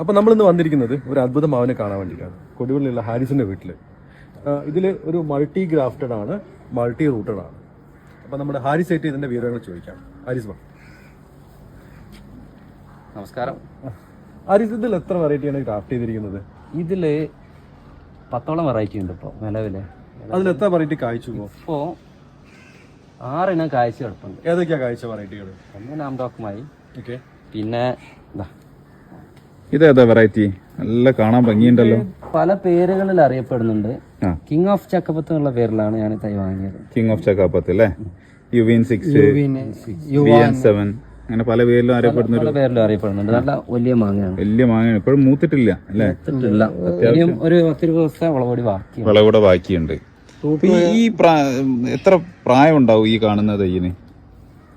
അപ്പോൾ നമ്മളിന്ന് വന്നിരിക്കുന്നത് ഒരു അത്ഭുത മാവിനെ കാണാൻ വേണ്ടിയിട്ടാണ്. കൊടുവള്ളിയുള്ള ഹാരിസിന്റെ വീട്ടിൽ ഇതിൽ ഒരു മൾട്ടി ഗ്രാഫ്റ്റഡ് ആണ് മൾട്ടി റൂട്ടഡ് ആണ്. അപ്പോൾ നമ്മുടെ ഹാരിസ് ആയിട്ട് ഇതിന്റെ വിവരങ്ങൾ ചോദിക്കാം. ഹാരിസ് വാ. നമസ്കാരം. ഹാരിസ് ഇതിൽ എത്ര വെറൈറ്റിയാണ് ഗ്രാഫ്റ്റ് ചെയ്തിരിക്കുന്നത്? ഇതിൽ പത്തോളം വെറൈറ്റി ഉണ്ട് ഇപ്പോൾ നിലവിൽ. അതിൽ എത്ര വെറൈറ്റി കായ്ച്ചു ഇപ്പോൾ ആറിനം കാഴ്ച കിടപ്പുണ്ട്. ഏതൊക്കെയാണ് കാഴ്ച വെറൈറ്റികൾ ഒന്ന് നാംഡോക്കുമായി ഓക്കെ പിന്നെ ഇതേതാ വെറൈറ്റി നല്ല കാണാൻ ഭംഗിയുണ്ടല്ലോ. പല പേരുകളിൽ അറിയപ്പെടുന്നുണ്ട്. കിങ് ഓഫ് ചക്കപ്പത്ത് എന്നുള്ള പേരിലാണ് ഞാൻ തൈ വാങ്ങിയത്. കിങ് ഓഫ് ചക്കപ്പത്ത് അല്ലേ? യുവിൻ സിക്സ് യുവിൻ സെവൻ അങ്ങനെ പല പേരിലും അറിയപ്പെടുന്ന പല പേരിലും അറിയപ്പെടുന്നുണ്ട്. നല്ല വലിയ മാങ്ങയാണ്. വലിയ മാങ്ങയാണ്. ഇപ്പോഴും മൂത്തിട്ടില്ല അല്ലേ? മൂത്തിട്ടില്ല. ഒരു ദിവസത്തെ വിളവോടി ബാക്കി ബാക്കിയുണ്ട്. ഈ എത്ര പ്രായം ഉണ്ടാവും ഈ കാണുന്ന തയ്യിന്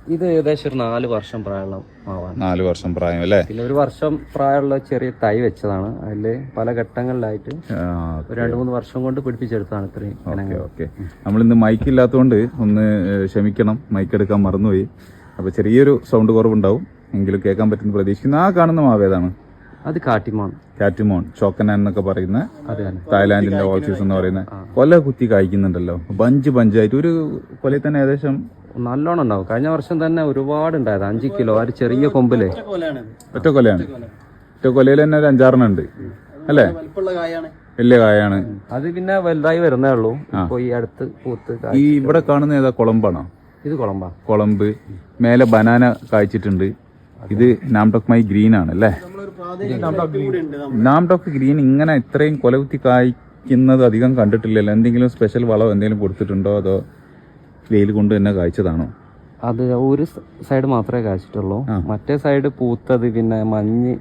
ഇത് ഏകദേശം ഒരു നാല് വർഷം പ്രായമുള്ള മാവാണ് നാല് വർഷം പ്രായം അല്ലേ? പിന്നെ ഒരു വർഷം പ്രായമുള്ള ചെറിയ തൈ വെച്ചതാണ്. അതിൽ പല ഘട്ടങ്ങളിലായിട്ട് രണ്ടു ഒരു രണ്ട് മൂന്ന് വർഷം കൊണ്ട് പിടിപ്പിച്ചെടുത്താണ് ഇത്രയും ഓക്കെ ഓക്കെ. നമ്മളിന്ന് മൈക്ക് ഇല്ലാത്തതുകൊണ്ട് ഒന്ന് ക്ഷമിക്കണം. മൈക്ക് എടുക്കാൻ മറന്നുപോയി. അപ്പൊ ചെറിയൊരു സൗണ്ട് കുറവുണ്ടാവും. എങ്കിലും കേൾക്കാൻ പറ്റുന്ന പ്രതീക്ഷിക്കുന്ന. ആ കാണുന്ന മാവേതാണ്. അത് കാട്ടിമോൺ. കാറ്റിമോൺ ചോക്കനാൻ എന്നൊക്കെ പറയുന്ന തായ്ലാന്റിന്റെ ഓൾസീസ് എന്ന് പറയുന്ന കൊല കുത്തി കായ്ക്കുന്നുണ്ടല്ലോ. ബഞ്ച് ബഞ്ചായിട്ട് ഒരു കൊലയിൽ തന്നെ ഏകദേശം നല്ലോണം ഉണ്ടാവും. കഴിഞ്ഞ വർഷം തന്നെ ഒരുപാട് ഉണ്ടായത്. അഞ്ച് കിലോ ആ ഒരു ചെറിയ കൊമ്പിൽ. ഒറ്റ കൊലയാണ്? ഒറ്റ കൊലയിൽ തന്നെ ഒരു അഞ്ചാറെണ്ണം ഉണ്ട്. അല്ലേ? വലിയ കായാണ്. അത് പിന്നെ വലുതായി വരുന്നേ ഉള്ളൂ. ഇപ്പൊ ഈ അടുത്ത് പൂത്ത് ഈ ഇവിടെ കാണുന്ന ഏതാ? കുളമ്പാണോ? ഇത് കുളമ്പാ. കുളമ്പ്. മേലെ ബനാന കായ്ച്ചിട്ടുണ്ട്. ഇത് നാംടോക് മൈ ഗ്രീൻ ആണ് അല്ലേ? Nam Dok green. ഇങ്ങനെ ഇത്രയും കൊലകുത്തി കായ്ക്കുന്നത് അധികം കണ്ടിട്ടില്ലല്ലോ. എന്തെങ്കിലും സ്പെഷ്യൽ വളം എന്തെങ്കിലും കൊടുത്തിട്ടുണ്ടോ അതോ വെയിൽ കൊണ്ട് തന്നെ കായ്ച്ചതാണോ? അത് ഒരു സൈഡ് മാത്രമേ കായ്ച്ചിട്ടുള്ളൂ. മറ്റേ സൈഡ് പൂത്തത് പിന്നെ മഞ്ഞ്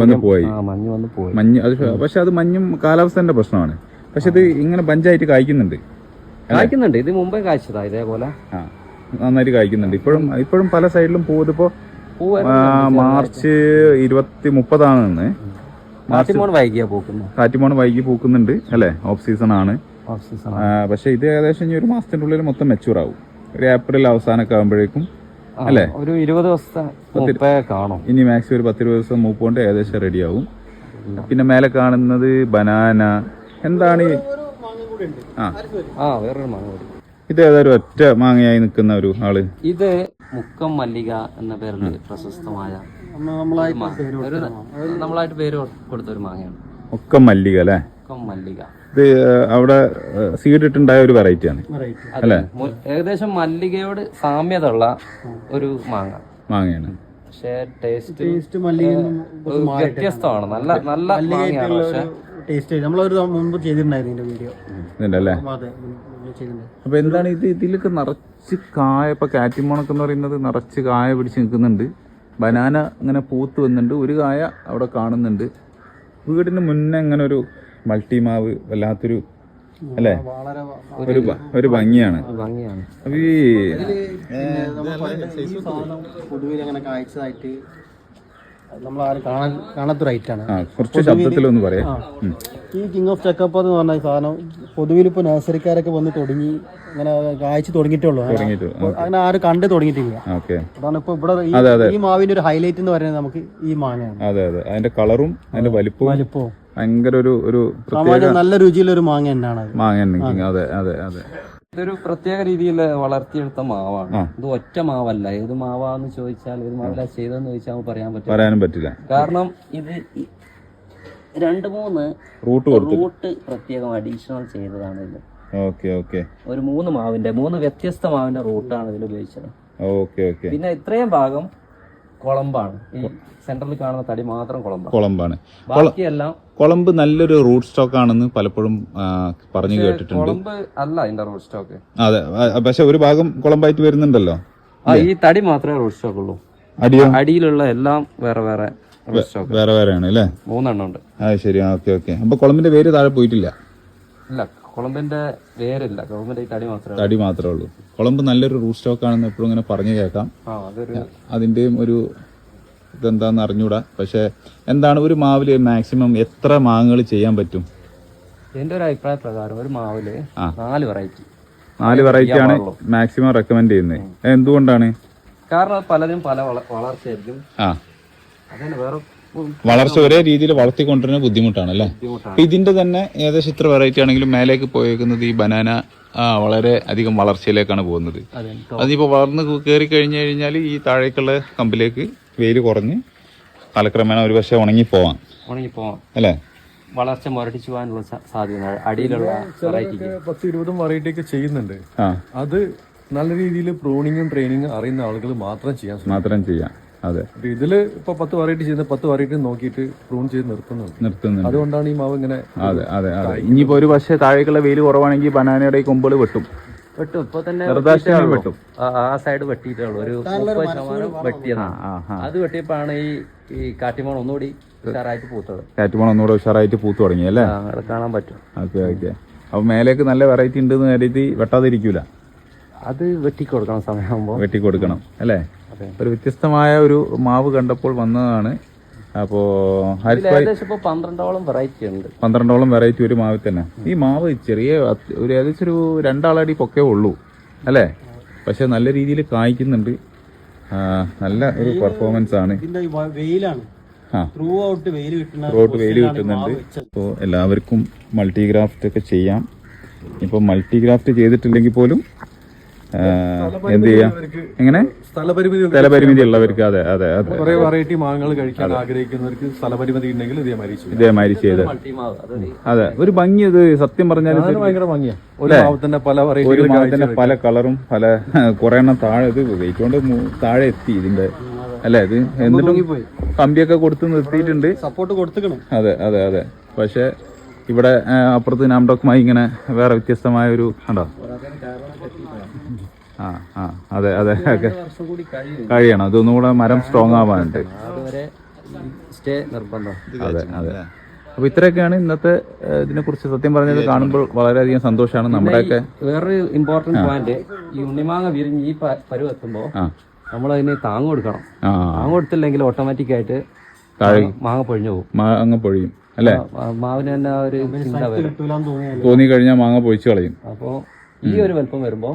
വന്ന് പോയി. മഞ്ഞ് വന്ന് പോയി. മഞ്ഞ് അത് പക്ഷെ അത് മഞ്ഞും കാലാവസ്ഥന്റെ പ്രശ്നമാണ്. പക്ഷെ ഇത് ഇങ്ങനെ ബഞ്ചായിട്ട് കായ്ക്കുന്നുണ്ട്. കായ്ക്കുന്നുണ്ട്. ഇത് മുമ്പേ കായ്ച്ചതാ ഇതേപോലെ. നന്നായിട്ട് കായ്ക്കുന്നുണ്ട്. ഇപ്പോഴും ഇപ്പോഴും പല സൈഡിലും പൂ ഇതിപ്പോ മാർച്ച് ഇരുപത്തി മുപ്പതാണ് കാട്ടിമോൺ വൈകിയാ പൂക്കുന്നു കാറ്റുമോൺ വൈകി പൂക്കുന്നുണ്ട്. അല്ലേ? ഓഫ് സീസൺ ആണ്. പക്ഷെ ഇത് ഏകദേശം ഇനി ഒരു മാസത്തിന്റെ ഉള്ളിൽ മൊത്തം മെച്ചൂർ ആവും. ഒരു ഏപ്രിൽ അവസാനമൊക്കെ ആകുമ്പോഴേക്കും അല്ലേ? ഒരു ഇരുപത് ദിവസത്തെ കാണും. ഇനി മാക്സിമം ഒരു പത്തിരുപത് ദിവസം മൂപ്പ് കൊണ്ട് ഏകദേശം റെഡി ആവും. പിന്നെ മേലെ കാണുന്നത് ബനാന എന്താണ് ആ. വേറൊരു മാങ്ങ കൂടി. ഇത് ഏതൊരു ഒറ്റ മാങ്ങയായി നിൽക്കുന്ന ഒരു ആൾ. ഇത് മുക്കം മല്ലിക എന്ന പേരിൽ പ്രശസ്തമായ നമ്മളായിട്ട് പേര് കൊടുത്ത ഒരു മാങ്ങയാണ്. മുക്കം മല്ലിക അല്ലേ? മുക്കം മല്ലിക. ഇത് അവിടെ സീഡ് ഇട്ടുണ്ടായ ഒരു വെറൈറ്റി. ആണ് അല്ലേ ഏകദേശം മല്ലികയോട് സാമ്യത ഉള്ള ഒരു മാങ്ങ. മാങ്ങയാണ്. പക്ഷേ ടേസ്റ്റ് വ്യത്യസ്തമാണ്. നല്ല നല്ല മാങ്ങയാണ് പക്ഷെ. ടേസ്റ്റ് നമ്മളൊരു മുമ്പ് ചെയ്തിട്ടുണ്ടായിരുന്നു വീഡിയോ അല്ലേ? അപ്പൊ എന്താണ് ഇത്? ഇതിലൊക്കെ നിറച്ച് കായ ഇപ്പൊ കാറ്റിമോണൊക്കെ എന്ന് പറയുന്നത് നിറച്ച് കായ പിടിച്ച് നിൽക്കുന്നുണ്ട്. ബനാന ഇങ്ങനെ പൂത്ത് വന്നിട്ടുണ്ട്. ഒരു കായ അവിടെ കാണുന്നുണ്ട്. വീടിന് മുന്നേ ഇങ്ങനെ ഒരു മൾട്ടി മാവ് വല്ലാത്തൊരു അല്ലേ? വളരെ ഒരു ഒരു ഭംഗിയാണ്. ഭംഗിയാണ്. അപ്പൊ ഈ പൊതുവിൽ അങ്ങനെ കാഴ്ചതായിട്ട് നമ്മൾ ആരും കാണാൻ കാണാത്തൊരു ഐറ്റാണ് ആ കുറച്ച് ശബ്ദത്തിലൊന്ന് പറയാം. ഈ കിങ് ഓഫ് ചെക്കപ്പ് എന്ന് പറഞ്ഞ സാധനം പൊതുവിൽ ഇപ്പോൾ നഴ്സറിക്കാരൊക്കെ വന്ന് തുടങ്ങി അങ്ങനെ കാഴ്ച തുടങ്ങിയിട്ടേ ഉള്ളൂ. അങ്ങനെ- ആരും കണ്ടു തുടങ്ങിയിട്ടില്ല. ഓക്കെ. അതാണ് ഇപ്പോൾ ഇവിടെ ഈ- മാവിന്റെ ഒരു ഹൈലൈറ്റ് എന്ന് പറയുന്നത് നമുക്ക് ഈ മാങ്ങയാണ്. അതെ അതെ. അതിന്റെ കളറും അതിന്റെ വലിപ്പവും വലിപ്പവും. ഭയങ്കര ഒരു ഒരു പ്രത്യേക നല്ല രുചിയിലൊരു ഒരു മാങ്ങ തന്നെയാണ് മാങ്ങ അതെ അതെ അതെ. ഇതൊരു പ്രത്യേക രീതിയിൽ വളർത്തിയെടുത്ത മാവാണ്. ഇത് ഒറ്റ മാവല്ല. ഏത് മാവാന്ന് ചോദിച്ചാൽ ഏത് മാവല്ല ചെയ്തെന്ന് ചോദിച്ചാൽ പറയാൻ പറ്റില്ല. പറയാനും പറ്റില്ല. കാരണം ഇത് രണ്ട് മൂന്ന് റൂട്ട് റൂട്ട് പ്രത്യേകം അഡീഷണൽ ചെയ്തതാണ് ഇത്. Okay okay. ഒരു മൂന്ന് മാവിന്റെ മൂന്ന് വ്യത്യസ്ത മാവിന്റെ റൂട്ടാണ് ഇതിൽ ഉപയോഗിച്ചത്. Okay okay. പിന്നെ ഇത്രയും ഭാഗം കുളമ്പാണ്. സെന്ററിൽ കാണുന്ന തടി മാത്രം കുളമ്പാണ്. കുളമ്പാണ്. ബാക്കിയെല്ലാം കുളമ്പ് നല്ലൊരു റൂട്ട് സ്റ്റോക്ക് ആണെന്ന് പലപ്പോഴും പറഞ്ഞു കേട്ടിട്ടുണ്ട്. കുളമ്പ് അല്ല അതിന്റെ റൂട്ട് സ്റ്റോക്ക്. അതെ പക്ഷെ ഒരു ഭാഗം കുളമ്പായിട്ട് വരുന്നുണ്ടല്ലോ. ഈ തടി മാത്രമേ റൂട്ട് സ്റ്റോക്ക് ഉള്ളൂ. അടിയോ? അടിയിലുള്ള എല്ലാം വേറെ വേറെ വേറെ വേറെ ആണ് അല്ലേ? മൂന്നെണ്ണം ഉണ്ട്. ആ ശരി ഓക്കെ ഓക്കെ. അപ്പൊ കുളമ്പിന്റെ പേര് താഴെ പോയിട്ടില്ല? ഇല്ല കുളമ്പിന്റെ പേരില്ല കുളമ്പിന്റെ തടി മാത്രമേ തടി മാത്രമേ ഉള്ളൂ. കുളമ്പ് നല്ലൊരു റൂട്ട് സ്റ്റോക്ക് ആണെന്ന് എപ്പോഴും ഇങ്ങനെ പറഞ്ഞു കേൾക്കാം. അതിന്റെയും ഒരു ഇതെന്താന്ന് അറിഞ്ഞൂടാ. പക്ഷെ എന്താണ് ഒരു മാവിൽ മാക്സിമം എത്ര മാങ്ങകൾ ചെയ്യാൻ പറ്റും? എന്റെ ഒരു അഭിപ്രായ പ്രകാരം ഒരു മാവിൽ നാല് വെറൈറ്റി. നാല് വെറൈറ്റി ആണ് മാക്സിമം റെക്കമെൻഡ് ചെയ്യുന്നത് എന്തുകൊണ്ടാണ്? കാരണം പലരും പല വള- വളർച്ചയായിരിക്കും. അതന്നെ വേറെ വളർച്ച ഒരേ രീതിയിൽ വളർത്തിക്കൊണ്ടിരുന്ന ബുദ്ധിമുട്ടാണ്. അല്ലേ ഇതിന്റെ തന്നെ ഏകദേശം ഇത്ര വെറൈറ്റി ആണെങ്കിലും മേലേക്ക് പോയേക്കുന്നത് ഈ ബനാന ആ, വളരെ അധികം വളർച്ചയിലേക്കാണ് പോകുന്നത്. അതെ അതിപ്പോ വളർന്ന് കയറി കഴിഞ്ഞു കഴിഞ്ഞാൽ ഈ താഴേക്കുള്ള കമ്പിലേക്ക് വെയിൽ കുറഞ്ഞ് കാലക്രമേണ ഒരു പക്ഷേ ഉണങ്ങി പോവാം ഉണങ്ങി പോവാം അല്ലേ? വളർച്ച മുരടിച്ചു പോകാനുള്ള സാധ്യത അടിയിലുള്ള പത്ത് ഇരുപതും വെറൈറ്റി ഒക്കെ ചെയ്യുന്നുണ്ട്. അത് നല്ല രീതിയിൽ പ്രൂണിങ്ങും ട്രെയിനിങ്ങും അറിയുന്ന ആളുകൾ മാത്രം ചെയ്യാം മാത്രം ചെയ്യാം. അതെ. ഇതിൽ ഇപ്പൊ പത്ത് വെറൈറ്റി ചെയ്യുന്ന പത്ത് വെറൈറ്റി നോക്കിയിട്ട് പ്രൂൺ ചെയ്ത് നിർത്തുന്നുണ്ട്. നിർത്തുന്നുണ്ട്. അതുകൊണ്ടാണ് ഈ മാവ് ഇങ്ങനെ അതെ അതെ അതെ. ഇനിയിപ്പോ ഒരു പക്ഷേ താഴേക്കുള്ള വെയിൽ കുറവാണെങ്കിൽ ബനാനയുടെ ഈ കൊമ്പുകൾ വെട്ടും. വെട്ടും. ഇപ്പൊ തന്നെ വെട്ടും. ആ- സൈഡ് വെട്ടിയിട്ടുള്ളൂ ഒരു മുപ്പത് ശതമാനം വെട്ടിയതാണ്. ആ ആ അത് വെട്ടിയപ്പോഴാണ് ഈ ഒന്നുകൂടി ഉഷാറായിട്ട് പൂത്തത്. ഒന്നുകൂടി ഉഷാറായിട്ട് പൂത്തു തുടങ്ങി അല്ലേ? കാണാൻ പറ്റും. Okay okay. അപ്പൊ മേലേക്ക് നല്ല വെറൈറ്റി ഉണ്ട് കരുതി വെട്ടാതിരിക്കൂല? അത് വെട്ടിക്കൊടുക്കണം സമയമാകുമ്പോൾ വെട്ടി കൊടുക്കണം അല്ലേ. ഒരു വ്യത്യസ്തമായ ഒരു മാവ് കണ്ടപ്പോൾ വന്നതാണ്. അപ്പോ പന്ത്രണ്ടോളം വെറൈറ്റി ഉണ്ട്. പന്ത്രണ്ടോളം വെറൈറ്റി ഒരു മാവിൽ തന്നെ. ഈ മാവ് ചെറിയ ഒരു ഏകദേശം ഒരു രണ്ടാളടി പൊക്കേ ഉള്ളൂ. അല്ലേ? പക്ഷെ നല്ല രീതിയിൽ കായ്ക്കുന്നുണ്ട്. നല്ല ഒരു പെർഫോമൻസ് ആണ്. ഇതിന്റെ വെയിലാണ്. വെയിൽ കിട്ടുന്ന റോട്ട് വെയിൽ കിട്ടുന്നുണ്ട്. അപ്പോൾ എല്ലാവർക്കും മൾട്ടി ഗ്രാഫ്റ്റ് ഒക്കെ ചെയ്യാം. ഇപ്പോൾ മൾട്ടി ഗ്രാഫ്റ്റ് ചെയ്തിട്ടില്ലെങ്കിൽ പോലും എന്ത് ചെയ്യാം? എങ്ങനെ? സ്ഥലപരിമിതി സ്ഥലപരിമിതി ഉള്ളവർക്ക് അതെ അതെ അതെ കുറെ വെറൈറ്റി മാങ്ങകൾ കഴിക്കാൻ ആഗ്രഹിക്കുന്നവർക്ക് സ്ഥലപരിമിതി ഉണ്ടെങ്കിൽ ഇതേമാതിരി മരിച്ചു ഇതേമാതിരി ചെയ്ത്. അതെ ഒരു ഭംഗി ഇത് സത്യം പറഞ്ഞാൽ ഭയങ്കര ഭംഗിയാ. ഒരു മാവ് തന്നെ പല ഒരു പല കളറും പല കുറെ എണ്ണം താഴെ ഇത് വെയിറ്റ് കൊണ്ട് താഴെ എത്തി ഇതിന്റെ അല്ലെ? ഇത് എന്നിട്ടും കമ്പിയൊക്കെ കൊടുത്ത് നിർത്തിയിട്ടുണ്ട്. സപ്പോർട്ട് കൊടുത്തുക്കണം. അതെ അതെ അതെ. പക്ഷെ ഇവിടെ അപ്പുറത്ത് നാംഡോക്കുമായി ഇങ്ങനെ വേറെ വ്യത്യസ്തമായ ഒരു കണ്ടോ ആ ആ അതെ അതെ കഴിയണം. ഇതൊന്നും കൂടെ മരം സ്ട്രോങ് ആവാനുണ്ട് സ്റ്റേ നിർബന്ധം. അതെ അതെ. അപ്പൊ ഇത്രയൊക്കെയാണ് ഇന്നത്തെ ഇതിനെ കുറിച്ച് സത്യം പറഞ്ഞത് കാണുമ്പോൾ വളരെയധികം സന്തോഷമാണ് നമ്മുടെയൊക്കെ. വേറൊരു ഇമ്പോർട്ടന്റ് പോയിന്റ് ഈ ഉണ്ണിമാങ്ങ വിരിഞ്ഞ് ഈ പ- പരുവെത്തുമ്പോ ആ. നമ്മൾ അതിന് താങ്ങ് കൊടുക്കണം. താങ് താങ്ങ് കൊടുത്തില്ലെങ്കിൽ ഓട്ടോമാറ്റിക് ആയിട്ട് മാങ്ങ പൊഴിഞ്ഞു പോകും. മാങ്ങ അങ്ങ് പൊഴിയും അല്ലേ? മാവിന് തന്നെ ഒരു തോന്നി കഴിഞ്ഞാൽ മാങ്ങ പൊഴിച്ചു കളയും. അപ്പോ ഈ ഒരു വലുപ്പം വരുമ്പോ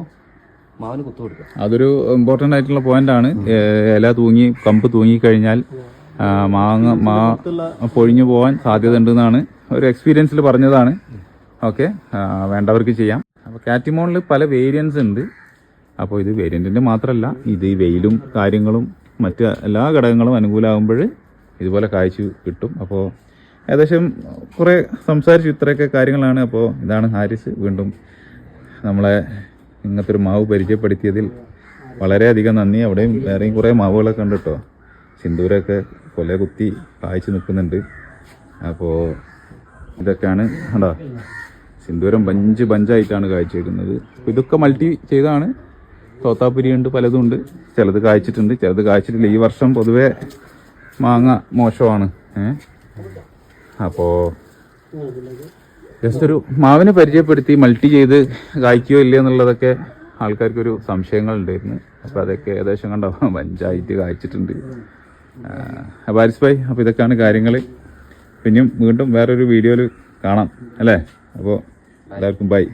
മാവിന് കുത്തു കൊടുക്കുക. അതൊരു ഇമ്പോർട്ടന്റ് ആയിട്ടുള്ള പോയിന്റ് ആണ്. ഇല തൂങ്ങി കമ്പ് തൂങ്ങി കഴിഞ്ഞാൽ മാങ്ങ മാ പൊഴിഞ്ഞു പോകാൻ സാധ്യത ഉണ്ടെന്നാണ് ഒരു എക്സ്പീരിയൻസിൽ പറഞ്ഞതാണ്. ഓക്കെ വേണ്ടവർക്ക് ചെയ്യാം. അപ്പോൾ കാറ്റിമോണിൽ പല വേരിയൻസ് ഉണ്ട്. അപ്പോൾ ഇത് വേരിയന്റിന്റെ മാത്രമല്ല ഇത് ഈ വെയിലും കാര്യങ്ങളും മറ്റ് എല്ലാ ഘടകങ്ങളും അനുകൂലമാകുമ്പോൾ ഇതുപോലെ കാഴ്ച കിട്ടും. അപ്പോൾ ഏകദേശം കുറേ സംസാരിച്ചു ഇത്രയൊക്കെ കാര്യങ്ങളാണ്. അപ്പോൾ ഇതാണ് ഹാരിസ്. വീണ്ടും നമ്മളെ ഇങ്ങനത്തെ ഒരു മാവ് പരിചയപ്പെടുത്തിയതിൽ വളരെയധികം നന്ദി. അവിടെയും വേറെയും കുറേ മാവുകളൊക്കെ ഉണ്ട് കേട്ടോ. സിന്ദൂരൊക്കെ കൊല കുത്തി കായ്ച്ചു നിൽക്കുന്നുണ്ട്. അപ്പോൾ ഇതൊക്കെയാണ് കണ്ടോ. സിന്ദൂരം ബഞ്ച് ബഞ്ചായിട്ടാണ് കായ്ച്ചു വെക്കുന്നത് അപ്പോൾ ഇതൊക്കെ മൾട്ടി ചെയ്താണ് തോത്താപ്പുരി ഉണ്ട് പലതും ഉണ്ട്. ചിലത് കായ്ച്ചിട്ടുണ്ട് ചിലത് കായ്ച്ചിട്ടില്ല. ഈ വർഷം പൊതുവേ മാങ്ങ മോശമാണ്. ഏഹ് അപ്പോൾ ജസ്റ്റ് ഒരു മാവിനെ പരിചയപ്പെടുത്തി മൾട്ടി ചെയ്ത് കായ്ക്കുകയോ ഇല്ലയോ എന്നുള്ളതൊക്കെ ആൾക്കാർക്കൊരു സംശയങ്ങൾ ഉണ്ടായിരുന്നു അപ്പോൾ അതൊക്കെ ഏകദേശം കണ്ടോ? പഞ്ചായത്ത് കായ്ച്ചിട്ടുണ്ട്. ആരിസ് ഭായ് അപ്പോൾ ഇതൊക്കെയാണ് കാര്യങ്ങൾ പിന്നെയും വീണ്ടും വേറൊരു വീഡിയോയിൽ കാണാം അല്ലേ? അപ്പോൾ എല്ലാവർക്കും ബൈ.